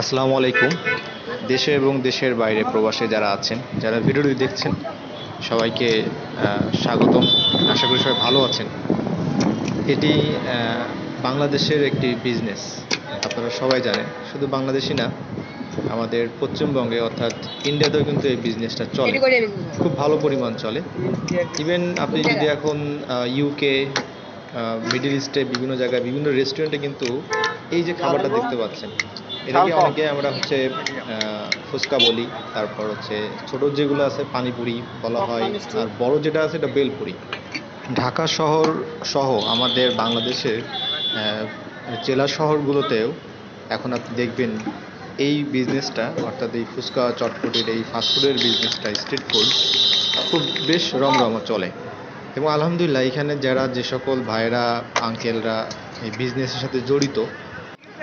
আসসালামু আলাইকুম। দেশে এবং দেশের বাইরে প্রবাসে যারা আছেন যারা ভিডিওটি দেখছেন সবাইকে স্বাগতম। আশা করি সবাই ভালো আছেন। এটি বাংলাদেশের একটি বিজনেস আপনারা সবাই জানেন। শুধু বাংলাদেশি না আমাদের পশ্চিমবঙ্গে অর্থাৎ ইন্ডিয়াতেও কিন্তু এই বিজনেসটা চলে। খুব ভালো পরিমাণ চলে। ইভেন আপনি যদি এখন ইউকে মিডল ইস্টে বিভিন্ন জায়গায় বিভিন্ন রেস্টুরেন্টে কিন্তু এই যে খাবারটা দেখতে পাচ্ছেন এটাকে অনেকে আমরা হচ্ছে আহ, ফুচকা বলি তারপর হচ্ছে ছোট যেগুলো আছে পানিপুরি বলা হয় আর বড় যেটা আছে এটা বেলপুরি। ঢাকা শহর সহ আমাদের বাংলাদেশের আহ, জেলা শহরগুলোতেও এখন আপনি দেখবেন এই বিজনেসটা অর্থাৎ এই ফুচকা চটপটির এই ফাস্টফুডের বিজনেসটা স্ট্রিট ফুড খুব বেশ রমরমা চলে। এবং আলহামদুলিল্লাহ এখানে যারা যে সকল ভাইরা আঙ্কেলরা এই বিজনেসের সাথে জড়িত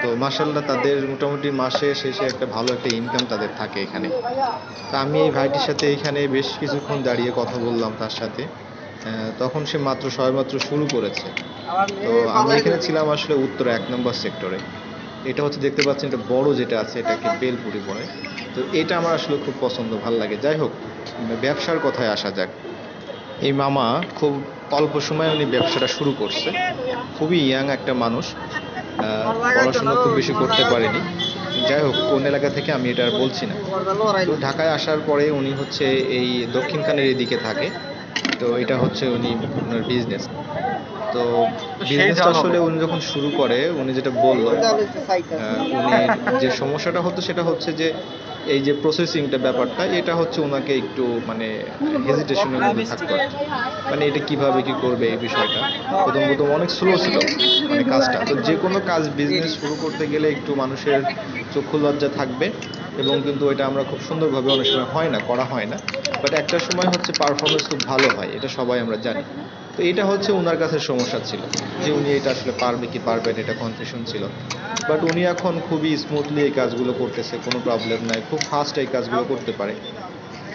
তো মাসাল্লাহ তাদের মোটামুটি মাসে শেষে একটা ভালো একটা ইনকাম তাদের থাকে এখানে। তা আমি এই ভাইটির সাথে এখানে বেশ কিছুক্ষণ দাঁড়িয়ে কথা বললাম তার সাথে। তখন সে মাত্র সবেমাত্র শুরু করেছে। তো আমি এখানে ছিলাম আসলে উত্তর এক নম্বর সেক্টরে। এটা হচ্ছে দেখতে পাচ্ছেন এটা বড় যেটা আছে, এটাকে বেলপুরি বলে। তো এটা আমার আসলে খুব পছন্দ, ভালো লাগে। যাই হোক, ব্যবসার কথায় আসা যাক। এই মামা খুব অল্প সময়ে উনি ব্যবসাটা শুরু করছে। খুবই ইয়াং একটা মানুষ। পড়াশোনা খুব বেশি করতে পারেনি। যাই হোক কোন এলাকা থেকে আমি এটা আর বলছি না। তো ঢাকায় আসার পরে উনি হচ্ছে এই দক্ষিণখানের এদিকে থাকে। তো এটা হচ্ছে উনি ওনার বিজনেস তো বিজনেস আসলে উনি যখন শুরু করে উনি যেটা বলল উনি যে সমস্যাটা হতো সেটা হচ্ছে যে এই যে প্রসেসিংটা ব্যাপারটা, এটা হচ্ছে ওনাকে একটু মানে হেজিটেশনের মধ্যে থাকতে মানে এটা কীভাবে কি করবে এই বিষয়টা? প্রথম প্রথম অনেক স্লো ছিল মানে কাজটা। তো যে কোনো কাজ বিজনেস শুরু করতে গেলে একটু মানুষের চক্ষু লজ্জা থাকবে। এবং কিন্তু এটা আমরা খুব সুন্দরভাবে অনেক সময় হয় না, করা হয় না। বাট একটা সময় হচ্ছে পারফরমেন্স খুব ভালো হয়, এটা সবাই আমরা জানি। তো এটা হচ্ছে ওনার কাছে সমস্যা ছিল, যে উনি এটা আসলে পারবে কি পারবে না, এটা কনফিউশন ছিল। বাট উনি এখন খুবই স্মুথলি এই কাজগুলো করতেছে, কোনো প্রবলেম নাই, খুব ফাস্ট এই কাজগুলো করতে পারে।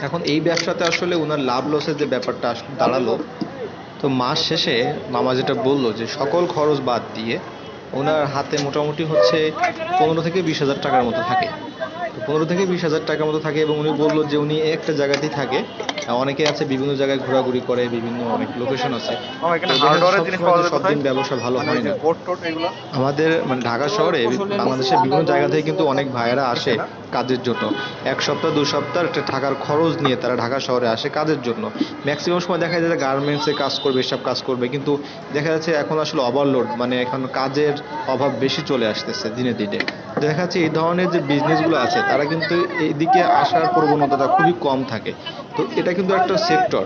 এখন এই ব্যবসাতে আসলে ওনার লাভ লসের যে ব্যাপারটা দাঁড়াল, তো মাস শেষে মামা যেটা বলল যে সকল খরচ বাদ দিয়ে ওনার হাতে মোটামুটি হচ্ছে পনেরো থেকে বিশ হাজার টাকার মতো থাকে। পনেরো থেকে বিশ হাজার টাকার মতো থাকে এবং উনি বলল যে উনি একটা জায়গাতেই থাকে। অনেকে আছে বিভিন্ন জায়গায় ঘোরাঘুরি করে বিভিন্ন অনেক লোকেশন আছে। সব দিন ব্যবসা ভালো মানে হয় না টোট এগুলো? আমাদের মানে ঢাকা শহরে বাংলাদেশের বিভিন্ন জায়গা থেকে কিন্তু অনেক ভাইয়েরা আসে। কাজের জন্য। এক সপ্তাহ দু সপ্তাহ একটা থাকার খরচ নিয়ে তারা ঢাকা শহরে আসে কাজের জন্য। ম্যাক্সিমাম সময় দেখা যায় গার্মেন্টসে কাজ করবে, এসব কাজ করবে, কিন্তু দেখা যাচ্ছে এখন আসলে ওভারলোড মানে এখন কাজের অভাব বেশি চলে আসতেছে দিনে দিনে। দেখা যাচ্ছে এই ধরনের যে বিজনেসগুলো আছে, তারা কিন্তু এইদিকে আসার প্রবণতাটা খুবই কম থাকে। তো এটা কিন্তু একটা সেক্টর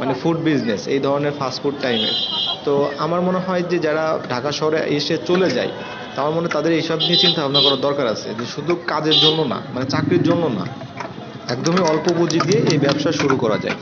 মানে ফুড বিজনেস এই ধরনের ফাস্টফুড টাইমের তো আমার মনে হয় যে যারা ঢাকা শহরে এসে চলে যায় তো আমার মনে তাদের এইসব নিয়ে চিন্তা ভাবনা করার দরকার আছে যে শুধু কাজের জন্য না মানে চাকরির জন্য না, একদমই অল্প পুঁজি দিয়ে এই ব্যবসা শুরু করা যায়।